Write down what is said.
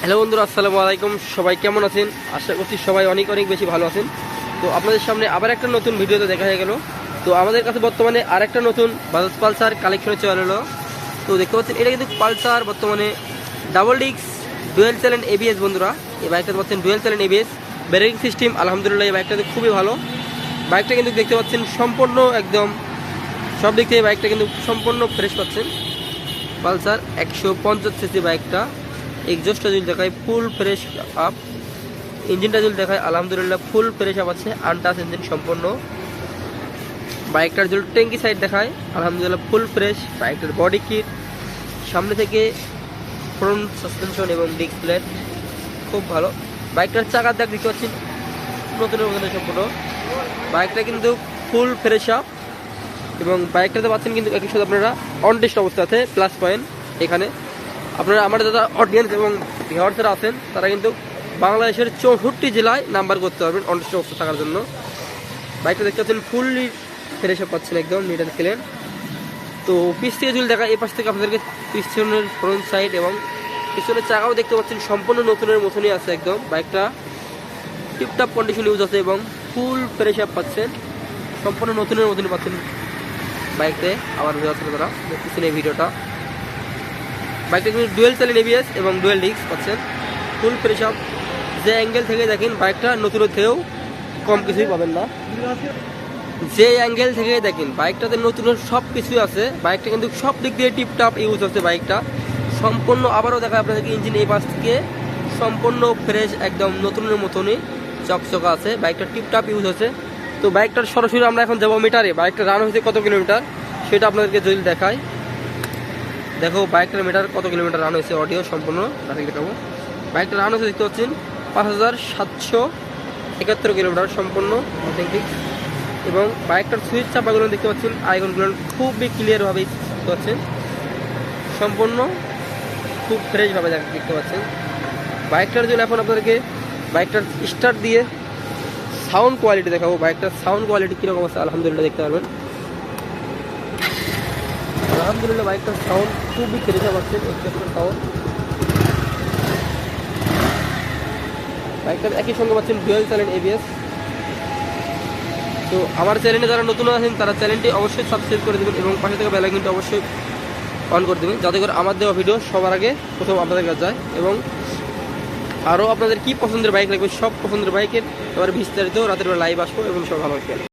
Hello বন্ধুরা, আসসালামু আলাইকুম। সবাই কেমন আছেন? আশা করছি সবাই অনেক অনেক বেশি ভালো আছেন। তো আপনাদের সামনে আবার একটা নতুন ভিডিওতে দেখা হয়ে গেল। তো আমাদের কাছে বর্তমানে আরেকটা নতুন বাজাজ পালসার কালেকশনে চলে এলো। তো দেখতে পাচ্ছেন, এটা কিন্তু পালসার বর্তমানে ডাবল ডিক্স ডুয়েল চ্যালেন এবিএস বন্ধুরা। এই বাইকটা পাচ্ছেন ডুয়েল চ্যালেন এবিএস ব্রেকিং সিস্টেম আলহামদুলিল্লাহ এই বাইকটাতে খুবই ভালো। বাইকটা কিন্তু দেখতে পাচ্ছেন, সম্পূর্ণ একদম সব দিক থেকে বাইকটা কিন্তু সম্পূর্ণ ফ্রেশ পাচ্ছেন। পালসার একশো পঞ্চাশ সিসি বাইকটা। এক্সস্টটা যদি দেখায় ফুল ফ্রেশ আপ। ইঞ্জিনটা যদি দেখায়, আলহামদুলিল্লাহ, ফুল ফ্রেশ আপ আছে আনটাস ইঞ্জিন সম্পূর্ণ। বাইকটার যদি ট্যাঙ্কি সাইড দেখায়, আলহামদুলিল্লাহ, ফুল ফ্রেশ। বাইকটার বডি কিট, সামনে থেকে ফ্রন্ট সাসপেনশন এবং ডিস্ক প্লেট খুব ভালো। বাইকটার চাকার দেখ, দেখতে পাচ্ছেন? নতুন সম্পূর্ণ। বাইকটা কিন্তু ফুল ফ্রেশ আপ এবং বাইকটাতে পাচ্ছেন কিন্তু একই সাথে আপনারা অন টেস্ট অবস্থাতে প্লাস পয়েন্ট এখানে। আপনারা আমার যারা অডিয়েন্স এবং ভিওয়ার্সরা আছেন, তারা কিন্তু বাংলাদেশের চৌষট্টি জেলায় নাম্বার করতে পারবেন অন টেস্ট অবস্থা থাকার জন্য। বাইকটা দেখতে পাচ্ছেন, ফুললি ফ্রেশ আপ পাচ্ছেন একদম নিট অ্যান্ড ক্লিন তো পিস থেকে দেখা এই পাশ থেকে আপনাদেরকে পিছনের ফ্রন্ট সাইড এবং পিছনের চাকাও দেখতে পাচ্ছেন, সম্পূর্ণ নতুনের মতনই আছে একদম। বাইকটা টিপটাপ কন্ডিশন ইউজ আছে এবং ফুল ফ্রেশ আপ পাচ্ছেন। সম্পূর্ণ নতুনের মতনই পাচ্ছেন বাইকতে। আবার ভিউয়ার্স তারা দেখতেছেন এই ভিডিওটা। বাইকটা কিন্তু ডুয়েল চ্যালেন এবিএস এবং ডুয়েল ডিস্ক পাচ্ছেন। ফুল ফ্রেশ যে অ্যাঙ্গেল থেকে দেখেন বাইকটা নতুনের থেকেও কম কিছুই পাবেন না। যে অ্যাঙ্গেল থেকে দেখেন বাইকটাতে নতুন সব কিছুই আছে। বাইকটা কিন্তু সব দিক দিয়ে টিপটাপ ইউজ হচ্ছে বাইকটা। সম্পূর্ণ আবারও দেখা আপনাদেরকে ইঞ্জিন এই পাশ থেকে। সম্পূর্ণ ফ্রেশ একদম নতুনের মতনই চকচকা আছে। বাইকটা টিপটাপ ইউজ হচ্ছে। তো বাইকটার সরাসরি আমরা এখন যাব মিটারে বাইকটা রান হয়েছে কত কিলোমিটার? সেটা আপনাদেরকে যদি দেখাই। দেখো বাইকটার মিটার কত কিলোমিটার রান হয়েছে অডিও সম্পূর্ণ তাদের দেখাবো। বাইকটা রান হয়েছে দেখতে পাচ্ছেন, পাঁচ হাজার সাতশো একাত্তর কিলোমিটার সম্পূর্ণ অথেন্টিক এবং বাইকটার সুইচ চাপাগুলো দেখতে পাচ্ছেন আইকনগুলো খুবই ক্লিয়ারভাবে দেখতে পাচ্ছেন। সম্পূর্ণ খুব ফ্রেশভাবে দেখতে পাচ্ছেন। বাইকটার জন্য এখন আপনাদেরকে বাইকটার স্টার্ট দিয়ে সাউন্ড কোয়ালিটি দেখাবো। বাইকটার সাউন্ড কোয়ালিটি কীরকম আছে, আলহামদুলিল্লাহ দেখতে পারবেন। আলহামদুলিল্লাহ বাইকটার সাউন্ড খুবই ফ্রেশ পাচ্ছেন সাউন্ড বাইকটার একই সঙ্গে পাচ্ছেন ডুয়েল চ্যানেল এবিএস তো আমার চ্যানেলে যারা নতুন আছেন, তারা চ্যানেলটি অবশ্যই সাবস্ক্রাইব করে দেবেন এবং পাশে থেকে বেলাইকনটা অবশ্যই অন করে দেবেন, যাতে করে আমার দেওয়া ভিডিও সবার আগে প্রথম আপনাদের কাছে যায় এবং আরও আপনাদের কি পছন্দের বাইক লাগবে, সব পছন্দের বাইকের এবার বিস্তারিত রাতের বেলা লাইভ আসব এবং সব ভালো